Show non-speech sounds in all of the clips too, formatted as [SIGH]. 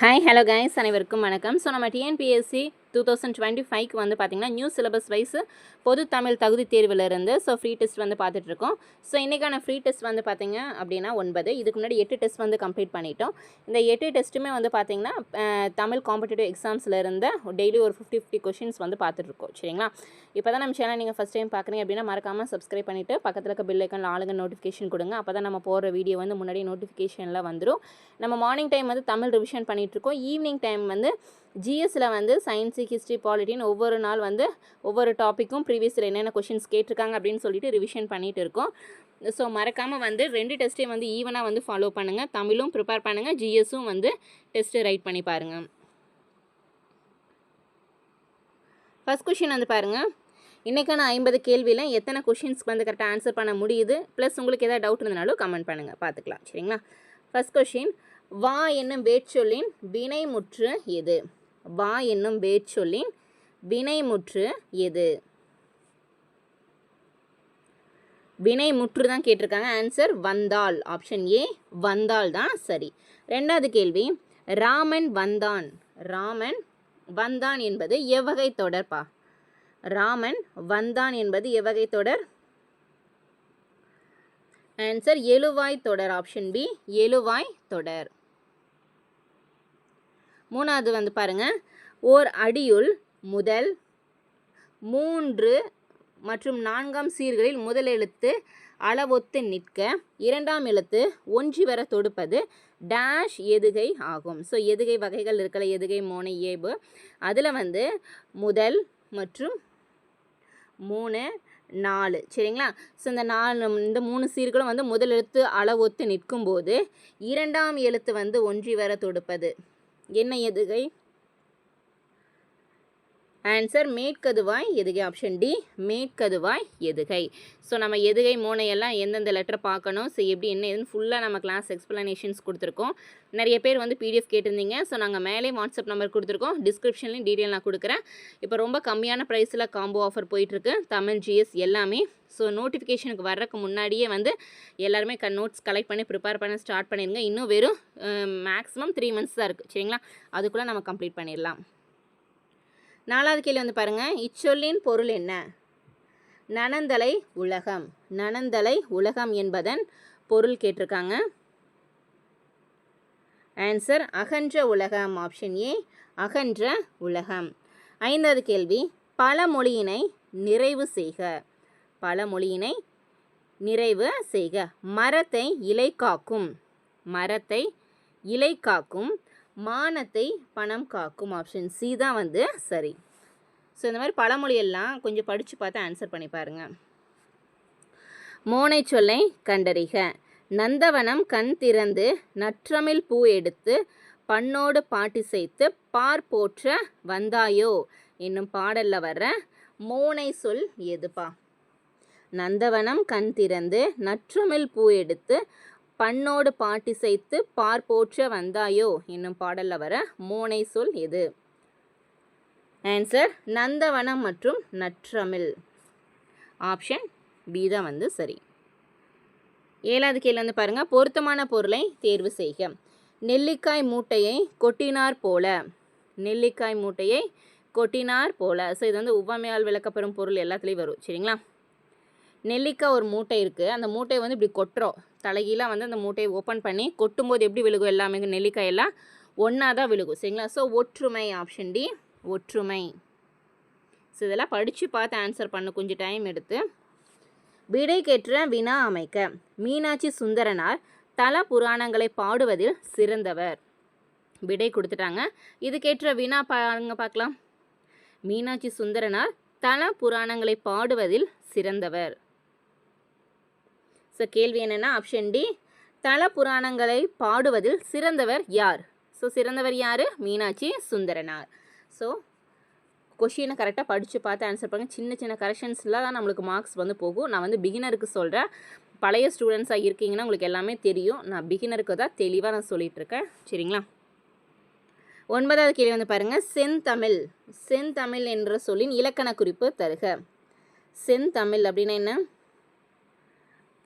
Hi hello guys அனைவருக்கும் வணக்கம். So நம்ம டிஎன்பிஎஸ்சி டூ தௌசண்ட் டுவெண்ட்டி ஃபைவ்க்கு வந்து பார்த்திங்கன்னா நியூ சிலபஸ் வைஸ் பொது தமிழ் தகுதி தேர்விலிருந்து ஸோ ஃப்ரீ டெஸ்ட் வந்து பார்த்துட்ருக்கோம் ஸோ இன்றைக்கான ஃப்ரீ டெஸ்ட் வந்து பார்த்திங்க அப்படின்னா ஒன்பது. இதுக்கு முன்னாடி எட்டு டெஸ்ட் வந்து கம்ப்ளீட் பண்ணிட்டோம். இந்த எட்டு டெஸ்ட்டுமே வந்து பார்த்திங்கன்னா தமிழ் காம்படிட்டிவ் எக்ஸாம்ஸில் இருந்து டெய்லி ஒரு ஃபிஃப்டி ஃபிஃப்டி கொஷின்ஸ் வந்து பார்த்துட்ருக்கோம் சரிங்களா? இப்போ தான் நம்ம சேனல் நீங்கள் ஃபஸ்ட் டைம் பார்க்குறீங்க அப்படின்னா மறக்காமல் சப்ஸ்கிரைப் பண்ணிவிட்டு பக்கத்தில் இருக்க பில் ஐக்கனில் ஆளுங்க நோட்டிஃபிகேஷன் கொடுங்க. அப்போ தான் நம்ம போடுற வீடியோ வந்து முன்னாடி நோட்டிஃபிகேஷனில் வந்துடும் நம்ம மார்னிங் டைம் வந்து தமிழ் ரிவிஷன் பண்ணிகிட்ருக்கோம் ஈவினிங் டைம் வந்து ஜிஎஸ்சில் வந்து சயின்ஸு ஹிஸ்ட்ரி பாலிட்டின்னு ஒவ்வொரு நாள் வந்து ஒவ்வொரு டாப்பிக்கும் ப்ரீவியஸில் என்னென்ன கொஷின்ஸ் கேட்டிருக்காங்க அப்படின்னு சொல்லிட்டு ரிவிஷன் பண்ணிகிட்டு இருக்கோம். ஸோ மறக்காமல் வந்து ரெண்டு டெஸ்ட்டையும் வந்து ஈவனாக வந்து ஃபாலோ பண்ணுங்கள் தமிழும் ப்ரிப்பேர் பண்ணுங்கள் ஜிஎஸும் வந்து டெஸ்ட்டு ரைட் பண்ணி பாருங்கள் ஃபஸ்ட் கொஷின் வந்து பாருங்கள் இன்றைக்கான ஐம்பது கேள்வியில் எத்தனை கொஷின்ஸ்க்கு வந்து கரெக்டாக ஆன்சர் பண்ண முடியுது? ப்ளஸ் உங்களுக்கு எதாவது டவுட் இருந்தனாலும் கமெண்ட் பண்ணுங்கள் பார்த்துக்கலாம். சரிங்களா? ஃபஸ்ட் கொஷின் வா என்னும் வேட்சொல்லின் வினைமுற்று எது? வா என்னும் வேர்ச்சொல்லின் வினைமுற்று எது? வினைமுற்று தான் கேட்டிருக்காங்க. ஆன்சர் வந்தாள். ஆப்ஷன் ஏ வந்தாள் தான் சரி. ரெண்டாவது கேள்வி ராமன் வந்தான். ராமன் வந்தான் என்பது எவ்வகை தொடர்பா? ராமன் வந்தான் என்பது எவ்வகை தொடர்? ஆன்சர் எழுவாய் தொடர். ஆப்ஷன் பி எழுவாய் தொடர். மூணாவது வந்து பாருங்க. ஓர் அடியுள் முதல் மூன்று மற்றும் நான்காம் சீர்களில் முதல் எழுத்து அளவொத்து நிற்க இரண்டாம் எழுத்து ஒன்றி வர தொடுப்பது டேஷ் எதுகை ஆகும். ஸோ எதுகை வகைகள் இருக்கல எதுகை மோனை ஏபு அதில் வந்து முதல் மற்றும் மூணு நாலு. சரிங்களா? ஸோ இந்த நாலு இந்த மூணு சீர்களும் வந்து முதல் எழுத்து அளவொத்து நிற்கும்போது இரண்டாம் எழுத்து வந்து ஒன்றி வர தொடுப்பது என்ன எதுகை? ஆன்சர் மேற்கதுவாய் எதுகை? ஆப்ஷன் டி மேற்கதுவாய் எதுகை. ஸோ நம்ம எதுகை மோனையெல்லாம் எந்தெந்த லெட்டர் பார்க்கணும்? ஸோ எப்படி என்ன ஏதுன்னு ஃபுல்லாக நம்ம கிளாஸ் எக்ஸ்ப்ளனேஷன்ஸ் கொடுத்துருக்கோம். நிறைய பேர் வந்து பிடிஎஃப் கேட்டிருந்தீங்க. ஸோ நாங்கள் மேலே வாட்ஸ்அப் நம்பர் கொடுத்துருக்கோம். டிஸ்கிரிப்ஷன்லேயும் டீட்டெயில் நான் கொடுக்குறேன். இப்போ ரொம்ப கம்மியான ப்ரைஸில் காம்போ ஆஃபர் போயிட்டுருக்கு. தமிழ் ஜிஎஸ் எல்லாமே. ஸோ நோட்டிஃபிகேஷனுக்கு வர்றதுக்கு முன்னாடியே வந்து எல்லாருமே க நோட்ஸ் கலெக்ட் பண்ணி ப்ரிப்பேர் பண்ண ஸ்டார்ட் பண்ணிடுங்க. இன்னும் வெறும் மேக்ஸிமம் த்ரீ மந்த்ஸ் தான் இருக்குது சரிங்களா? அதுக்குள்ளே நம்ம கம்ப்ளீட் பண்ணிடலாம். நாலாவது கேள்வி வந்து பாருங்கள் இச்சொல்லின் பொருள் என்ன? நனந்தலை உலகம். நனந்தலை உலகம் என்பதன் பொருள் கேட்டிருக்காங்க. ஆன்சர் அகன்ற உலகம். ஆப்ஷன் ஏ அகன்ற உலகம். ஐந்தாவது கேள்வி பல மொழியினை நிறைவு செய்க. பல மொழியினை நிறைவு செய்க. மரத்தை இலை காக்கும் மரத்தை இலை காக்கும் மானத்தை பணம் காக்கும். ஆப்ஷன் சி தான் வந்து சரி. ஸோ இந்த மாதிரி பழமொழியெல்லாம் கொஞ்சம் படித்து பார்த்து ஆன்சர் பண்ணி பாருங்கள் மோனை சொல்லை கண்டறிக. நந்தவனம் கண் திறந்து நற்றமிழ் பூ எடுத்து பண்ணோடு பாட்டிசைத்து பார் போற்ற வந்தாயோ? என்னும் பாடலில் வர்ற மோனை சொல் எதுப்பா? நந்தவனம் கண் திறந்து நற்றமிழ் பூ எடுத்து பண்ணோடு பாட்டிசைத்து பார் போற்ற வந்தாயோ? என்னும் பாடலில் வர மோனை சொல் எது? ஆன்சர் நந்தவனம் மற்றும் நற்றமிழ். ஆப்ஷன் பி தான் வந்து சரி. ஏழாவது கேள்வி வந்து பாருங்கள் பொருத்தமான பொருளை தேர்வு செய்க. நெல்லிக்காய் மூட்டையை கொட்டினார் போல. நெல்லிக்காய் மூட்டையை கொட்டினார் போல. ஸோ இது வந்து உவமையால் விளக்கப்பெறும் பொருள் எல்லாத்துலேயும் வரும். சரிங்களா? நெல்லிக்காய் ஒரு மூட்டை இருக்குது அந்த மூட்டையை வந்து இப்படி கொட்டுறோம். தலைகீழாக வந்து அந்த மூட்டையை ஓப்பன் பண்ணி கொட்டும்போது எப்படி விழுகும் எல்லாமே நெல்லிக்காய் எல்லாம்? ஒன்றா தான் விழுகும். சரிங்களா? ஸோ ஒற்றுமை ஆப்ஷன் டி ஒற்றுமை. ஸோ இதெல்லாம் படித்து பார்த்து ஆன்சர் பண்ண. கொஞ்சம் டைம் எடுத்து. விடைக்கேற்ற வினா அமைக்க. மீனாட்சி சுந்தரனார் தல புராணங்களை பாடுவதில் சிறந்தவர். விடை கொடுத்துட்டாங்க. இதுக்கேற்ற வினா பாருங்க பார்க்கலாம். மீனாட்சி சுந்தரனார் தல புராணங்களை பாடுவதில் சிறந்தவர். ஸோ கேள்வி என்னென்னா ஆப்ஷன் டி தல புராணங்களை பாடுவதில் சிறந்தவர் யார்? ஸோ சிறந்தவர் யார்? மீனாட்சி சுந்தரனார். ஸோ கொஷினை கரெக்டாக படித்து பார்த்து ஆன்சர் பண்ணுங்கள் சின்ன சின்ன கரெக்ஷன்ஸில் தான் நம்மளுக்கு மார்க்ஸ் வந்து போகும். நான் வந்து பிகினருக்கு சொல்கிறேன் பழைய ஸ்டூடெண்ட்ஸாக இருக்கீங்கன்னா உங்களுக்கு எல்லாமே தெரியும். நான் பிகினருக்கு தான் தெளிவாக நான் சொல்லிகிட்ருக்கேன் சரிங்களா? ஒன்பதாவது கேள்வி வந்து பாருங்கள் செந்தமிழ். செந்தமிழ் என்ற சொல்லின் இலக்கண குறிப்பு தருக. செந்தமிழ் அப்படின்னா என்ன?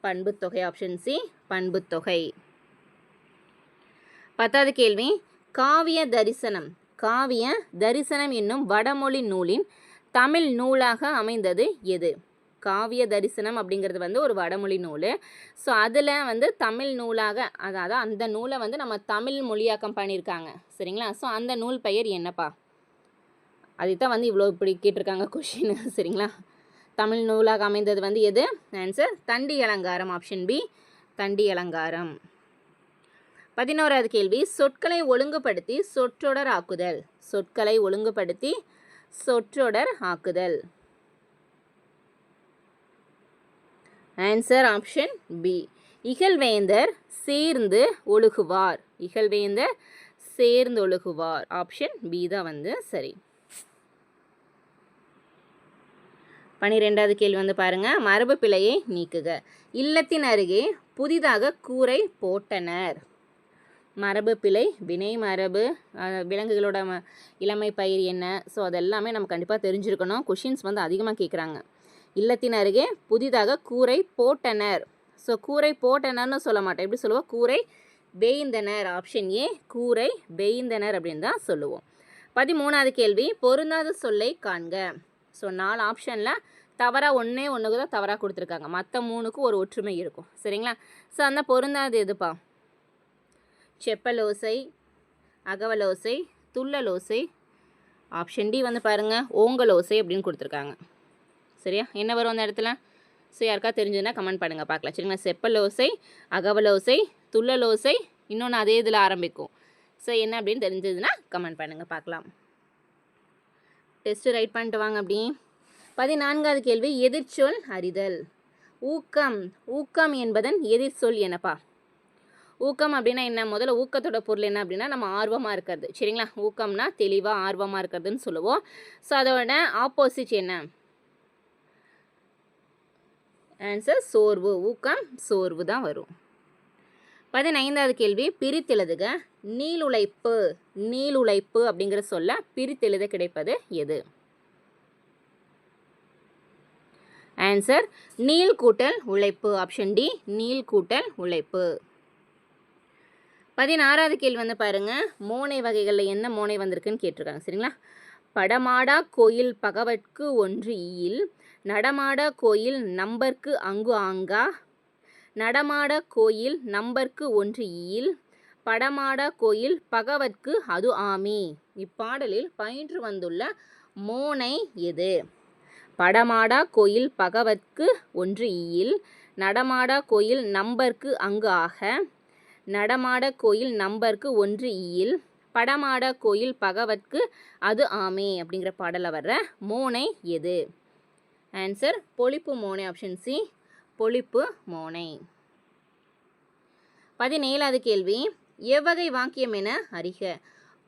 பண்புத்தொகை ஆப்ஷன் சி பண்புத்தொகை. பத்தாவது கேள்வி காவிய தரிசனம். காவிய தரிசனம் என்னும் வடமொழி நூலின் தமிழ் நூலாக அமைந்தது எது? காவிய தரிசனம் அப்படிங்கிறது வந்து ஒரு வடமொழி நூல். ஸோ அதில் வந்து தமிழ் நூலாக அதாவது அந்த நூலை வந்து நம்ம தமிழ் மொழியாக்கம் பண்ணியிருக்காங்க. சரிங்களா? ஸோ அந்த நூல் பெயர் என்னப்பா? அதுதான் வந்து இவ்வளோ இப்படி கேட்டிருக்காங்க கொஷின் சரிங்களா? தமிழ் நூலாக அமைந்தது வந்து எது? ஆன்சர் தண்டி அலங்காரம் ஆப்ஷன் பி தண்டி அலங்காரம். பதினோராவது கேள்வி சொற்களை ஒழுங்குபடுத்தி சொற்றொடர் ஆக்குதல். சொற்களை ஒழுங்குபடுத்தி சொற்றொடர் ஆக்குதல். ஆன்சர் ஆப்ஷன் பி இகழ்வேந்தர் சேர்ந்து ஒழுகுவார். இகழ்வேந்தர் சேர்ந்து ஒழுகுவார். ஆப்ஷன் பி தான் வந்து சரி. பனிரெண்டாவது கேள்வி வந்து பாருங்கள் மரபு பிழையை நீக்குக. இல்லத்தின் அருகே புதிதாக கூரை போட்டனர். மரபு பிழை வினை மரபு விலங்குகளோட ம இளமை பயிர் என்ன? ஸோ அதெல்லாமே நம்ம கண்டிப்பாக தெரிஞ்சிருக்கணும். கொஷின்ஸ் வந்து அதிகமாக கேட்குறாங்க இல்லத்தின் அருகே புதிதாக கூரை போட்டனர். ஸோ கூரை போட்டனர்னு சொல்ல மாட்டேன். எப்படி சொல்லுவோம் கூரை வேய்ந்தனர் ஆப்ஷன் ஏ கூரை வேய்ந்தனர் அப்படின்னு தான் சொல்லுவோம். பதிமூணாவது கேள்வி பொருந்தாத சொல்லை காண்க. ஸோ நாலு ஆப்ஷனில் தவறாக ஒன்றே ஒன்றுக்கு தான் தவறாக கொடுத்துருக்காங்க. மற்ற மூணுக்கும் ஒரு ஒற்றுமை இருக்கும். சரிங்களா? ஸோ அந்த பொருந்தாது எதுப்பா? செப்பலோசை அகவலோசை துள்ளலோசை ஆப்ஷன் டி வந்து பாருங்கள் ஓங்கலோசை அப்படின்னு கொடுத்துருக்காங்க. சரியா? என்ன வரும் அந்த இடத்துல? ஸோ யாருக்கா தெரிஞ்சதுன்னா கமெண்ட் பண்ணுங்கள் பார்க்கலாம். சரிங்களா? செப்பலோசை அகவலோசை துள்ளலோசை இன்னொன்று அதே இதில் ஆரம்பிக்கும். ஸோ என்ன அப்படின்னு தெரிஞ்சதுன்னா கமெண்ட் பண்ணுங்கள் பார்க்கலாம். டெஸ்ட்டு ரைட் பண்ணிட்டு வாங்க அப்படி. பதினான்காவது கேள்வி எதிர்ச்சொல் அறிதல். ஊக்கம் ஊக்கம் என்பதன் எதிர்ச்சொல் என்னப்பா ஊக்கம் அப்படின்னா என்ன? முதல்ல ஊக்கத்தோட பொருள் என்ன அப்படின்னா நம்ம ஆர்வமாக இருக்கிறது. சரிங்களா? ஊக்கம்னா தெளிவாக ஆர்வமாக இருக்கிறதுன்னு சொல்லுவோம். ஸோ அதோட ஆப்போசிட் என்ன? ஆன்சர் சோர்வு. ஊக்கம் சோர்வு தான் வரும். பதினைந்தாவது கேள்வி பிரித்தெழுதுக. நீளுழைப்பு. நீளுழைப்பு அப்படிங்கிற சொல்ல பிரித்தெழுத கிடைப்பது எது? ஆன்சர் நீள் கூட்டல் உழைப்பு. ஆப்ஷன் டி நீள் கூட்டல் உழைப்பு. பதினாறாவது கேள்வி வந்து பாருங்கள் மோனை வகைகளில் என்ன மோனை வந்திருக்குன்னு கேட்டிருக்காங்க. சரிங்களா? படமாடா கோயில் பகவற்கு ஒன்று ஈயில் நடமாடா கோயில் நம்பர்க்கு அங்கு ஆங்கா நடமாட கோயில் நம்பர்க்கு ஒன்று ஈயில் படமாடா கோயில் பகவற்கு அது ஆமி. இப்பாடலில் பயின்று வந்துள்ள மோனை எது? படமாடா கோயில் பகவத்க்கு ஒன்று ஈயில். நடமாடா கோயில் நம்பர்க்கு அங்கு ஆக. நடமாட கோயில் நம்பர்க்கு ஒன்று ஈயில். படமாட கோயில் பகவத்க்கு அது ஆமே அப்படிங்கிற பாடலில் வர்ற மோனை எது? ஆன்சர் பொழிப்பு மோனை ஆப்ஷன் சி பொழிப்பு மோனை. பதினேழாவது கேள்வி. எவ்வகை வாக்கியம் என அறிக.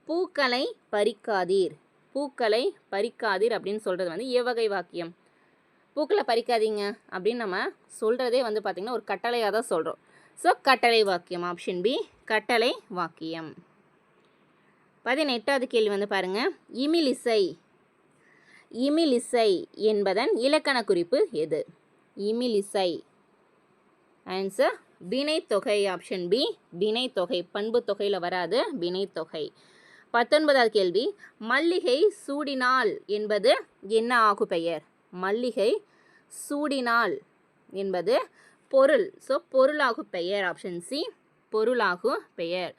பூக்களை பறிக்காதீர். பூக்களை பறிக்காதீர் அப்படின்னு சொல்கிறது வந்து எவ்வகை வாக்கியம். பூக்களை பறிக்காதீங்க அப்படின்னு நம்ம சொல்கிறதே வந்து பார்த்திங்கன்னா ஒரு கட்டளையாக தான் சொல்கிறோம் ஸோ கட்டளை வாக்கியம் ஆப்ஷன் பி கட்டளை வாக்கியம். பதினெட்டாவது கேள்வி வந்து பாருங்கள் இமிலிசை இமிலிசை என்பதன் இலக்கண குறிப்பு எது? இமிலிசை ஆன்சர் வினைத்தொகை ஆப்ஷன் பி வினைத்தொகை பண்பு தொகையில் வராது வினைத்தொகை. பத்தொன்பதாவது கேள்வி. மல்லிகை சூடினால் என்பது என்ன ஆகு பெயர் மல்லிகை சூடினால் என்பது பொருள். ஸோ பொருளாகு பெயர் ஆப்ஷன் சி பொருளாகு பெயர்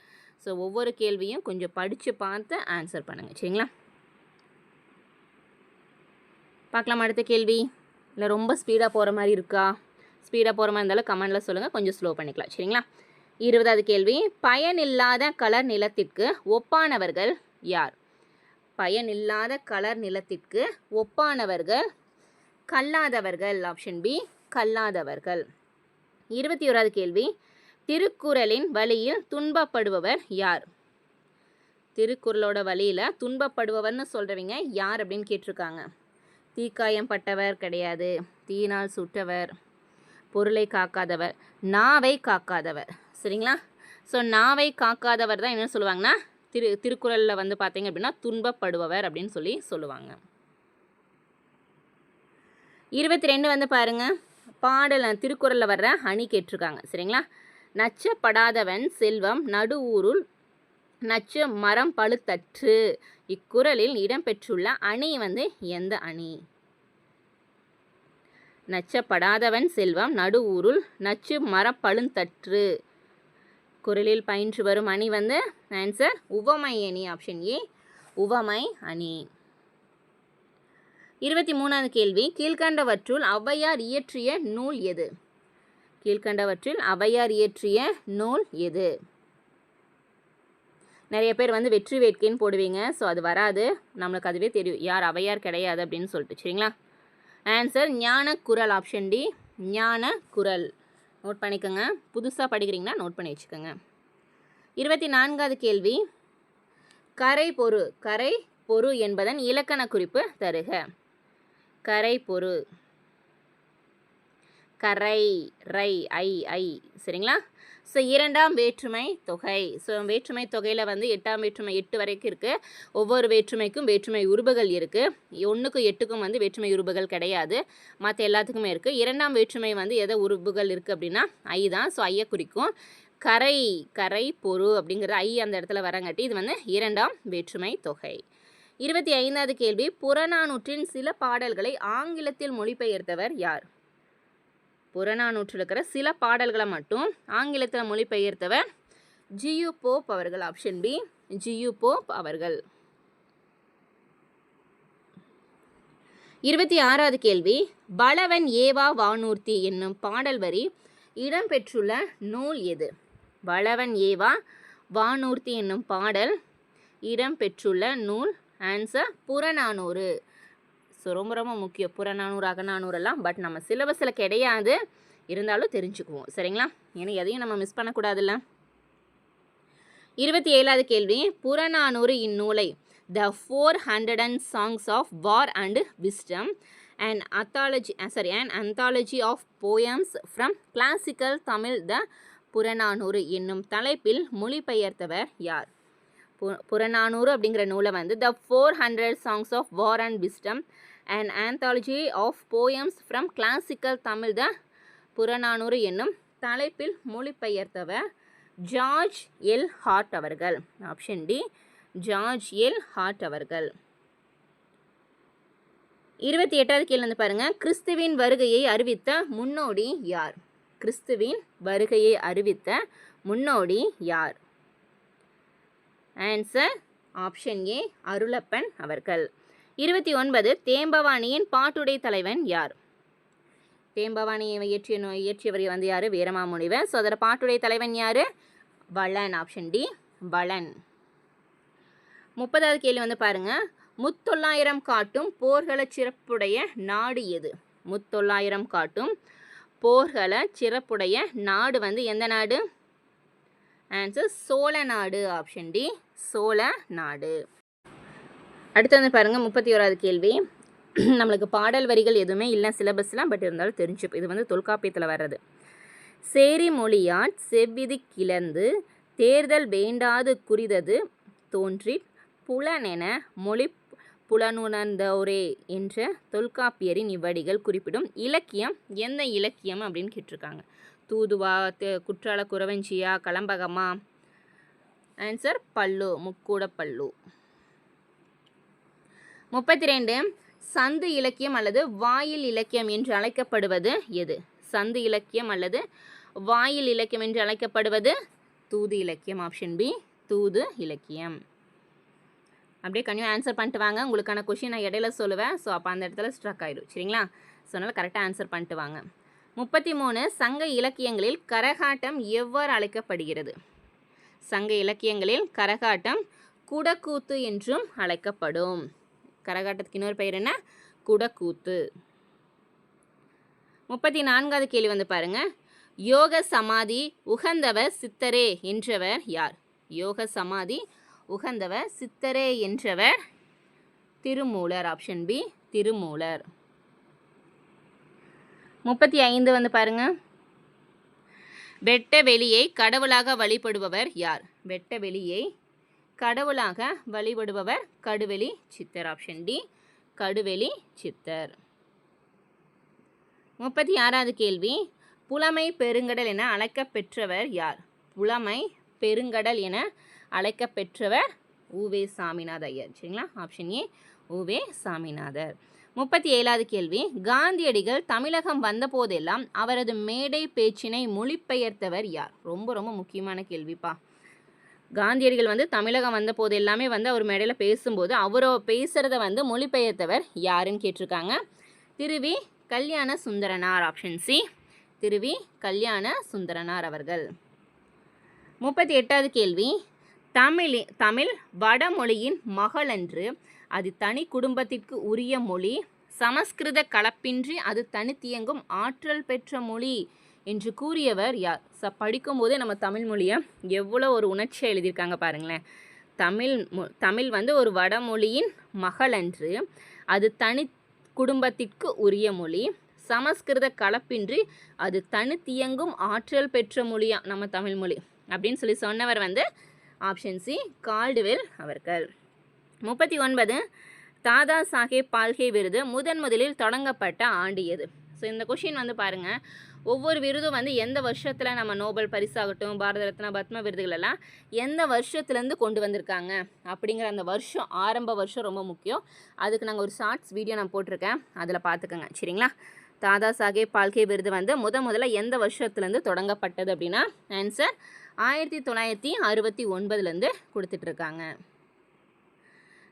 ஸோ ஒவ்வொரு கேள்வியும் கொஞ்சம் படித்து பார்த்து ஆன்சர் பண்ணுங்கள் சரிங்களா? பார்க்கலாம் அடுத்த கேள்வி. இல்லை ரொம்ப ஸ்பீடாக போகிற மாதிரி இருக்கா? ஸ்பீடாக போகிற மாதிரி இருந்தாலும் கமெண்டில் சொல்லுங்கள் கொஞ்சம் ஸ்லோ பண்ணிக்கலாம். சரிங்களா? இருபதாவது கேள்வி. பயனில்லாத கலர் நிலத்திற்கு ஒப்பானவர்கள் யார்? பயனில்லாத கலர் நிலத்திற்கு ஒப்பானவர்கள் கல்லாதவர்கள். Option B கல்லாதவர்கள். இருபத்தி ஓராவது கேள்வி. திருக்குறளின் வழியில் துன்பப்படுபவர் யார்? திருக்குறளோட வழியில் துன்பப்படுபவர்னு சொல்கிறவங்க யார் அப்படின்னு கேட்டிருக்காங்க. தீக்காயம் பட்டவர் கிடையாது. தீயினால் சுட்டவர் பொருளை காக்காதவர். நாவை காக்காதவர். சரிங்களா? ஸோ நாவை காக்காதவர் தான் என்ன சொல்லுவாங்கன்னா திரு திருக்குறளில் வந்து பார்த்தீங்க அப்படின்னா துன்பப்படுபவர் அப்படின்னு சொல்லி சொல்லுவாங்க. இருபத்தி ரெண்டு வந்து பாருங்க. பாடல் திருக்குறளில் வர்ற அணி கேட்டிருக்காங்க. சரிங்களா? நச்சப்படாதவன் செல்வம் நடு ஊருள் நச்சு மரம் பழுத்தற்று. இக்குறளில் இடம்பெற்றுள்ள அணி வந்து எந்த அணி? நச்சப்படாதவன் செல்வம் நடுவூருள் நச்சு மரப்பழுந்தற்று குரலில் பயின்று வரும் அணி வந்து ஆன்சர் உவமை அணி ஆப்ஷன் ஏ உவமை அணி. இருபத்தி மூணாவது கேள்வி கீழ்கண்டவற்றுள் ஔவையார் இயற்றிய நூல் எது? கீழ்கண்டவற்றில் ஔவையார் இயற்றிய நூல் எது? நிறைய பேர் வந்து வெற்றி வேட்கைன்னு போடுவீங்க ஸோ அது வராது. நம்மளுக்கு அதுவே தெரியும் யார் ஔவையார் கிடையாது அப்படின்னு சொல்லிட்டு சரிங்களா? ஆன்சர் ஞான குரல் ஆப்ஷன் டி ஞான குரல் நோட் பண்ணிக்கோங்க. புதுசாக படிக்கிறீங்கன்னா நோட் பண்ணி வச்சுக்கோங்க. இருபத்தி நான்காவது கேள்வி. கரை பொரு கரை பொரு என்பதன் இலக்கண குறிப்பு தருக. கரை பொரு கரை ரை ஐ ஐ. சரிங்களா? ஸோ இரண்டாம் வேற்றுமை தொகை. ஸோ வேற்றுமை தொகையில் வந்து எட்டாம் வேற்றுமை எட்டு வரைக்கும் இருக்குது ஒவ்வொரு வேற்றுமைக்கும் வேற்றுமை உருபுகள் இருக்குது ஒன்றுக்கும் எட்டுக்கும் வந்து வேற்றுமை உருபுகள் கிடையாது. மற்ற எல்லாத்துக்குமே இருக்குது இரண்டாம் வேற்றுமை வந்து எதை உருபுகள் இருக்குது அப்படின்னா ஐ தான். ஸோ ஐயை குறிக்கும். கரை கரை பொரு அப்படிங்கிறது ஐ அந்த இடத்துல வரங்காட்டி இது வந்து இரண்டாம் வேற்றுமை தொகை. இருபத்தி ஐந்தாவது கேள்வி. புறநானூற்றின் சில பாடல்களை ஆங்கிலத்தில் மொழிபெயர்த்தவர் யார்? புறநானூற்றில் இருக்கிற சில பாடல்களை மட்டும் ஆங்கிலத்தில் மொழிபெயர்த்தவர் ஜியு போப் அவர்கள் option B G U Pope அவர்கள். இருபத்தி ஆறாவது கேள்வி. பலவன் ஏவா வானூர்த்தி என்னும் பாடல் வரி இடம்பெற்றுள்ள நூல் எது? பலவன் ஏவா வானூர்த்தி என்னும் பாடல் இடம்பெற்றுள்ள நூல். ஆன்சர் புறநானூறு. ஸோ ரொம்ப ரொம்ப முக்கியம். புறநானூறு அகநானூறெல்லாம் பட் நம்ம சிலபஸில் கிடையாது. இருந்தாலும் தெரிஞ்சுக்குவோம். சரிங்களா? ஏன்னா எதையும் நம்ம மிஸ் பண்ணக்கூடாதுல்ல. இருபத்தி ஏழாவது கேள்வி. புறநானூறு இந்நூலை the four hundred and songs of war and wisdom and anthology sorry and anthology of poems from classical Tamil the Purananuru என்னும் தலைப்பில் மொழிபெயர்த்தவர் யார்? பு புறநானூறு அப்படிங்கிற நூலை வந்து the four hundred songs of war and wisdom and anthology of poems from classical Tamil the Purananuru என்னும் தலைப்பில் மொழிபெயர்த்தவர் ஜார்ஜ் எல் ஹார்ட் அவர்கள். Option D George L Hart அவர்கள். இருபத்தி எட்டாவது கேள்வி வந்து கிறிஸ்துவின் வருகையை அறிவித்த முன்னோடி யார்? கிறிஸ்துவின் வருகையை அறிவித்த முன்னோடி யார்? ஆன்சர் ஆப்ஷன் ஏ அருளப்பன் அவர்கள். இருபத்தி ஒன்பது தேம்பவாணியின் பாட்டுடை தலைவன் யார்? தேம்பவாணியை இயற்றிய நோ- இயற்றியவர் வந்து யார்? வீரமாமுனிவர். ஸோ அதோட பாட்டுடைய தலைவன் யார்? Valan option D Valan. முப்பதாவது கேள்வி வந்து பாருங்க. முத்தொள்ளாயிரம் காட்டும் போர்கள சிறப்புடைய நாடு எது? முத்தொள்ளாயிரம் காட்டும் போர்கள சிறப்புடைய நாடு வந்து எந்த நாடு? ஆன்சர் சோழ நாடு ஆப்ஷன் டி சோழ நாடு. அடுத்து வந்து பாருங்கள் முப்பத்தி ஓராவது கேள்வி. [CLEARS THROAT] நம்மளுக்கு பாடல் வரிகள் எதுவுமே இல்லை சிலபஸ்லாம் பட் இருந்தாலும் தெரிஞ்சு இது வந்து தொல்காப்பியத்தில் வர்றது. சேரி மொழியாட் செவ்விதி கிளந்து தேர்தல் வேண்டாது குறிதது தோன்றி புலனென மொழி புலனுணர்ந்தோரே என்ற தொல்காப்பியரின் இவ்வடிகள் குறிப்பிடும். இலக்கியம் எந்த இலக்கியம் அப்படின்னு கேட்டிருக்காங்க. தூதுவா குற்றால குறவஞ்சியா கலம்பகமா? ஆன்சர் பல்லு முக்கூட பல்லு. முப்பத்தி ரெண்டு சந்து இலக்கியம் அல்லது வாயில் இலக்கியம் என்று அழைக்கப்படுவது எது? சந்து இலக்கியம் அல்லது வாயில் இலக்கியம் என்று அழைக்கப்படுவது தூது இலக்கியம் ஆப்ஷன் பி தூது இலக்கியம். அப்படியே கன்யூ ஆன்சர் பண்ணிட்டு வாங்க. உங்களுக்கான கொஷின் நான் இடையில சொல்லுவேன். ஸோ அப்போ அந்த இடத்துல ஸ்ட்ரக் ஆயிடும் சரிங்களா? ஸோ அதனால் கரெக்டாக ஆன்சர் பண்ணிட்டு வாங்க. முப்பத்தி மூணு சங்க இலக்கியங்களில் கரகாட்டம் எவ்வாறு அழைக்கப்படுகிறது? சங்க இலக்கியங்களில் கரகாட்டம் குடக்கூத்து என்றும் அழைக்கப்படும். கரகாட்டத்துக்கு இன்னொரு பெயர் என்ன? குடக்கூத்து. முப்பத்தி நான்காவது கேள்வி வந்து பாருங்க. யோக சமாதி உகந்தவர் சித்தரே என்றவர் யார்? யோக சமாதி உகந்தவர் சித்தரே என்றவர் திருமூலர் ஆப்ஷன் பி திருமூலர். முப்பத்தி ஐந்து வந்து பாருங்க. வெட்ட வெளியை கடவுளாக வழிபடுபவர் யார்? வெட்ட வெளியை கடவுளாக வழிபடுபவர் கடுவெளி சித்தர் ஆப்ஷன் டி கடுவெளி சித்தர். முப்பத்தி ஆறாவது கேள்வி புலமை பெருங்கடல் என அழைக்கப்பெற்றவர் யார்? புலமை பெருங்கடல் என அழைக்க பெற்றவர் உவே சாமிநாத ஐயர். சரிங்களா? Option A U Ve Swaminathar. முப்பத்தி ஏழாவது கேள்வி காந்தியடிகள் தமிழகம் வந்தபோதெல்லாம் அவரது மேடை பேச்சினை மொழிபெயர்த்தவர் யார்? ரொம்ப ரொம்ப முக்கியமான கேள்விப்பா. காந்தியடிகள் வந்து தமிழகம் வந்த போது எல்லாமே வந்து அவர் மேடையில் பேசும்போது அவரோ பேசுகிறத வந்து மொழிபெயர்த்தவர் யாருன்னு கேட்டிருக்காங்க. திருவி கல்யாண சுந்தரனார் ஆப்ஷன் சி திருவி கல்யாண சுந்தரனார் அவர்கள். முப்பத்தி எட்டாவது கேள்வி. தமிழி தமிழ் வடமொழியின் மகளன்று அது தனி குடும்பத்திற்கு உரிய மொழி சமஸ்கிருத கலப்பின்றி அது தனித்தியங்கும் ஆற்றல் பெற்ற மொழி என்று கூறியவர் யார் ச படிக்கும்போதே நம்ம தமிழ் மொழியை எவ்வளோ ஒரு உணர்ச்சியாக எழுதியிருக்காங்க பாருங்களேன். தமிழ் மொ- தமிழ் வந்து ஒரு வடமொழியின் மகளன்று அது தனி குடும்பத்திற்கு உரிய மொழி சமஸ்கிருத கலப்பின்றி அது தனித்தியங்கும் ஆற்றல் பெற்ற மொழியா நம்ம தமிழ் மொழி. அப்படின்னு சொல்லி சொன்னவர் வந்து ஆப்ஷன் சி கால்டுவெல் அவர்கள். முப்பத்தி ஒன்பது தாதா சாஹேப் பால்கே விருது முதன் முதலில் தொடங்கப்பட்ட ஆண்டு எது ஸோ இந்த கொஷின் வந்து பாருங்கள் ஒவ்வொரு விருதும் வந்து எந்த வருஷத்தில் நம்ம நோபல் பரிசாகட்டும் பாரத ரத்னா பத்ம விருதுகள் எல்லாம் எந்த வருஷத்துலேருந்து கொண்டு வந்திருக்காங்க அப்படிங்கிற அந்த வருஷம் ஆரம்ப வருஷம் ரொம்ப முக்கியம். அதுக்கு நாங்கள் ஒரு ஷார்ட்ஸ் வீடியோ நான் போட்டிருக்கேன். அதில் பார்த்துக்கோங்க சரிங்களா? தாதா சாஹேப் பால்கே விருது வந்து முத முதல்ல எந்த வருஷத்துலேருந்து தொடங்கப்பட்டது அப்படின்னா ஆன்சர் ஆயிரத்தி தொள்ளாயிரத்தி அறுபத்தி ஒன்பதுலேருந்து கொடுத்துட்ருக்காங்க.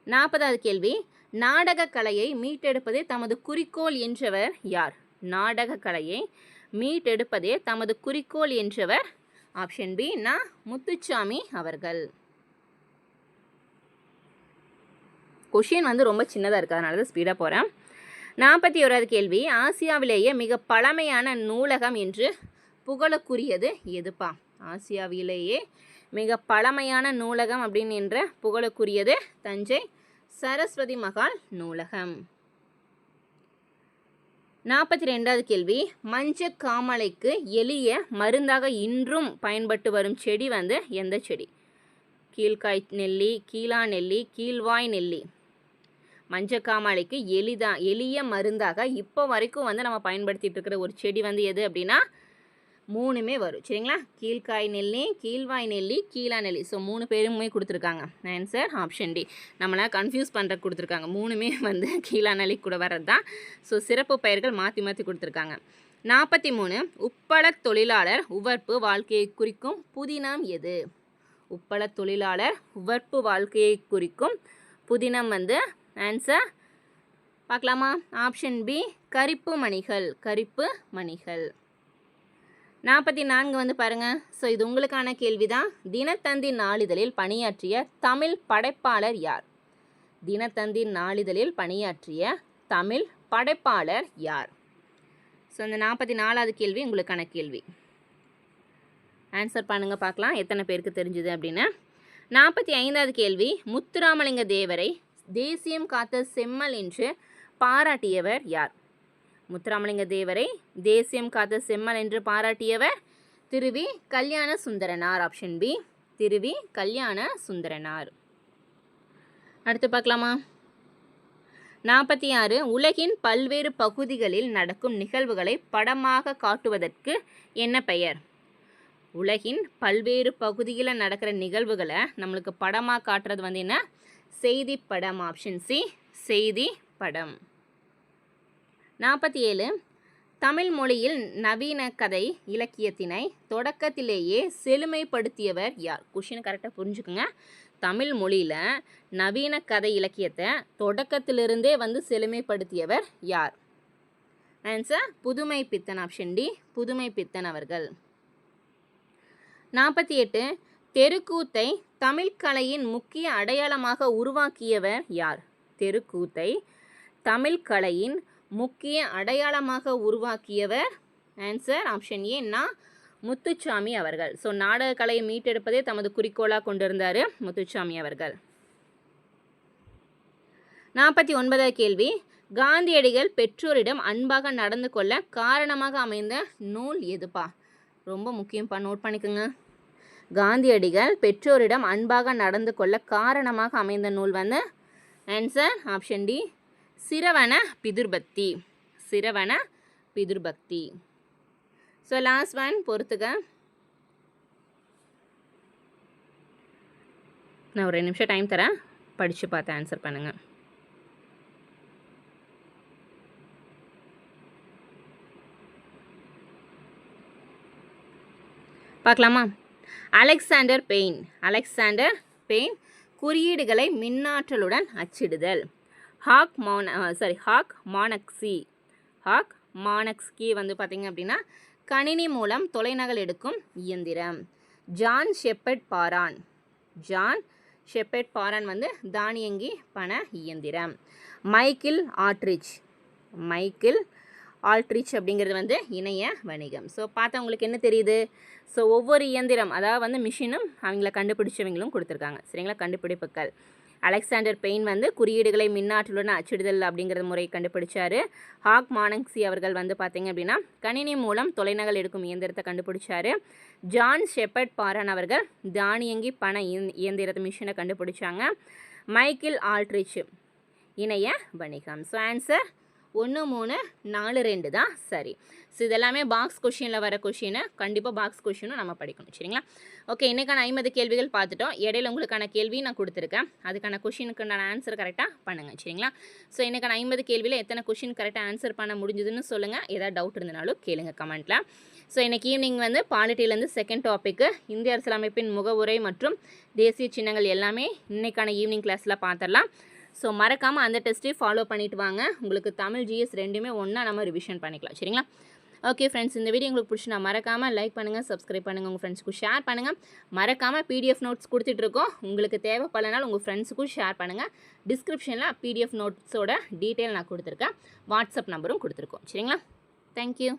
நாற்பதாவது கேள்வி. நாடக கலையை மீட்டெடுப்பதே தமது குறிக்கோள் என்றவர் யார்? நாடக கலையை மீட்டெடுப்பதே தமது குறிக்கோள் என்றவர். ஆப்ஷன் பி நா முத்துச்சாமி அவர்கள். கொஷின் வந்து ரொம்ப சின்னதாக இருக்குது அதனால தான் ஸ்பீடாக போகிறேன் நாற்பத்தி ஓராவது கேள்வி ஆசியாவிலேயே மிக பழமையான நூலகம் என்று புகழுக்குரியது எதுப்பா? ஆசியாவிலேயே மிக பழமையான நூலகம் அப்படின்னு என்ற புகழுக்குரியது தஞ்சை சரஸ்வதி மகால் நூலகம். நாற்பத்தி ரெண்டாவது கேள்வி. மஞ்ச காமலைக்கு எளிய மருந்தாக இன்றும் பயன்பட்டு வரும் செடி வந்து எந்த செடி? கீழ்காய் நெல்லி கீழா நெல்லி கீழ்வாய் நெல்லி. மஞ்சக்காமாலைக்கு எளிதா எளிய மருந்தாக இப்போ வரைக்கும் வந்து நம்ம பயன்படுத்திட்டு இருக்கிற ஒரு செடி வந்து எது அப்படின்னா மூணுமே வரும். சரிங்களா? கீழ்காய் நெல்லி கீழ்வாய் நெல்லி கீழா நெல்லி. ஸோ மூணு பேருமே கொடுத்துருக்காங்க. ஆன்சர் ஆப்ஷன் டி நம்மளை கன்ஃபியூஸ் பண்ணுற கொடுத்துருக்காங்க. மூணுமே வந்து [LAUGHS] கீழா நெல்லி கூட வர்றது தான் ஸோ சிறப்பு பெயர்கள் மாற்றி மாற்றி கொடுத்துருக்காங்க. நாற்பத்தி மூணு உப்பள தொழிலாளர் உவர்ப்பு வாழ்க்கையை குறிக்கும் புதினம் எது? உப்பள தொழிலாளர் உவர்ப்பு வாழ்க்கையை குறிக்கும் புதினம் வந்து ஆன்சர் பார்க்கலாமா? ஆப்ஷன் பி கரிப்பு மணிகள். கரிப்பு மணிகள். நாற்பத்தி நான்கு வந்து பாருங்க. ஸோ இது உங்களுக்கான கேள்வி தான் தினத்தந்தி நாளிதழில் பணியாற்றிய தமிழ் படைப்பாளர் யார்? தினத்தந்தி நாளிதழில் பணியாற்றிய தமிழ் படைப்பாளர் யார்? ஸோ இந்த நாற்பத்தி நாலாவது கேள்வி உங்களுக்கான கேள்வி. ஆன்சர் பண்ணுங்கள் பார்க்கலாம். எத்தனை பேருக்கு தெரிஞ்சுது அப்படின்னு. நாற்பத்தி ஐந்தாவது கேள்வி. முத்துராமலிங்க தேவரை தேசியம் காத்த செம்மல் என்று பாராட்டியவர் யார்? முத்துராமலிங்க தேவரை தேசியம் காத்த செம்மல் என்று பாராட்டியவர் திருவி கல்யாண சுந்தரனார் ஆப்ஷன் பி திருவி கல்யாண சுந்தரனார். அடுத்து பார்க்கலாமா? நாற்பத்தி ஆறு உலகின் பல்வேறு பகுதிகளில் நடக்கும் நிகழ்வுகளை படமாக காட்டுவதற்கு என்ன பெயர்? உலகின் பல்வேறு பகுதியில் நடக்கிற நிகழ்வுகளை நம்மளுக்கு படமாக காட்டுறது வந்து என்ன? செய்தி படம் ஆப்ஷன் சி செய்தி படம் நாற்பத்தி ஏழு. தமிழ் மொழியில் நவீன கதை இலக்கியத்தினை தொடக்கத்திலேயே செழுமைப்படுத்தியவர் யார்? கொஷின் கரெக்டாக புரிஞ்சுக்குங்க. தமிழ் மொழியில் நவீன கதை இலக்கியத்தை தொடக்கத்திலிருந்தே வந்து செழுமைப்படுத்தியவர் யார்? ஆன்சர் புதுமை பித்தன் ஆப்ஷன் டி புதுமை பித்தன் அவர்கள். நாற்பத்தி எட்டு. தெருக்கூத்தை தமிழ் கலையின் முக்கிய அடையாளமாக உருவாக்கியவர் யார்? தெருக்கூத்தை தமிழ் கலையின் முக்கிய அடையாளமாக உருவாக்கியவர் ஆன்சர் ஆப்ஷன் ஏன்னா முத்துச்சாமி அவர்கள். ஸோ நாடக கலையை மீட்டெடுப்பதே தமது குறிக்கோளாக கொண்டிருந்தார் முத்துச்சாமி அவர்கள். நாற்பத்தி ஒன்பதாவது கேள்வி. காந்தியடிகள் பெற்றோரிடம் அன்பாக நடந்து கொள்ள காரணமாக அமைந்த நூல் எதுப்பா? ரொம்ப முக்கியம்ப்பா நோட் பண்ணிக்கோங்க. காந்தியடிகள் பெற்றோரிடம் அன்பாக நடந்து கொள்ள காரணமாக அமைந்த நூல் வந்து answer option D Shravana Pitrubhakti. Shravana Pitrubhakti. So last one பொறுத்துக்க. நான் ஒரு ரெண்டு நிமிஷம் டைம் தரேன். படித்து பார்த்து ஆன்சர் பண்ணுங்கள் பார்க்கலாமா? Alexander pain. அலெக்சாண்டர் பெயின் குறியீடுகளை மின்னாற்றலுடன் அச்சிடுதல். ஹாக் மான் சாரி ஹாக் மானக்ஸி. ஹாக் மானக்ஸ்கி வந்து பார்த்திங்க அப்படின்னா கணினி மூலம் தொலைநகல் எடுக்கும் இயந்திரம். John Shepherd Barron. John Shepherd Barron வந்து தானியங்கி பண இயந்திரம். மைக்கிள் ஆட்ரிச் மைக்கிள் ஆல்ட்ரிச் அப்படிங்கிறது வந்து இணைய வணிகம். ஸோ பார்த்தா உங்களுக்கு என்ன தெரியுது? ஸோ ஒவ்வொரு இயந்திரம் அதாவது வந்து மிஷினும் அவங்கள கண்டுபிடிச்சவங்களும் கொடுத்துருக்காங்க. சரிங்களா? கண்டுபிடிப்புகள். அலெக்சாண்டர் பெயின் வந்து குறியீடுகளை மின்னாற்றலுடன் அச்சிடுதல் அப்படிங்கிற முறை கண்டுபிடிச்சாரு. ஹாக் மானங்ஸி அவர்கள் வந்து பார்த்தீங்க அப்படின்னா கணினி மூலம் தொலைநகல் எடுக்கும் இயந்திரத்தை கண்டுபிடிச்சாரு. ஜான் ஷெப்பர்ட் பாரன் அவர்கள் தானியங்கி பண இயந்திரத்தை மிஷினை கண்டுபிடிச்சாங்க. மைக்கேல் ஆல்ட்ரிச் இணைய வணிகம். ஸோ ஆன்சர் ஒன்று மூணு நாலு ரெண்டு தான். சரி. ஸோ இதெல்லாமே பாக்ஸ் கொஷினில் வர கொஷினை கண்டிப்பாக பாக்ஸ் கொஷினும் நம்ம படிக்கணும். சரிங்களா? ஓகே இன்றைக்கான ஐம்பது கேள்விகள் பார்த்துட்டோம். இடையில உங்களுக்கான கேள்வி நான் கொடுத்துருக்கேன். அதுக்கான கொஷினுக்குண்டான ஆன்சர் கரெக்டாக பண்ணுங்கள் சரிங்களா? ஸோ இன்றைக்கான ஐம்பது கேள்வியில் எத்தனை கொஷின் கரெக்டாக ஆன்சர் பண்ண முடிஞ்சதுன்னு சொல்லுங்கள் ஏதாவது டவுட் இருந்தனாலும் கேளுங்க கமெண்ட்டில் ஸோ இன்றைக்கி ஈவினிங் வந்து பாலிட்டியிலேருந்து செகண்ட் டாப்பிக்கு இந்திய அரசியலமைப்பின் முகவுரை மற்றும் தேசிய சின்னங்கள் எல்லாமே இன்றைக்கான ஈவினிங் கிளாஸில் பார்த்துடலாம். ஸோ மறக்காமல் அந்த டெஸ்ட்டையும் ஃபாலோ பண்ணிட்டு வாங்க. உங்களுக்கு தமிழ் ஜிஎஸ் ரெண்டுமே ஒன்றா நம்ம ரிவிஷன் பண்ணிக்கலாம். சரிங்களா? ஓகே ஃப்ரெண்ட்ஸ் இந்த வீடியோ உங்களுக்கு பிடிச்சினா மறக்காமல் லைக் பண்ணுங்கள் சப்ஸ்கிரைப் பண்ணுங்கள் உங்கள் ஃப்ரெண்ட்ஸுக்கு ஷேர் பண்ணுங்கள் மறக்காமல் பிடிஎஃப் நோட்ஸ் கொடுத்துட்ருக்கோம் உங்களுக்கு தேவைப்படலனால் உங்கள் ஃப்ரெண்ட்ஸுக்கும் ஷேர் பண்ணுங்கள் டிஸ்கிரிப்ஷனில் பிடிஎஃப் நோட்ஸோட டீட்டெயில் நான் கொடுத்துருக்கேன். வாட்ஸ்அப் நம்பரும் கொடுத்துருக்கோம். சரிங்களா? தேங்க்யூ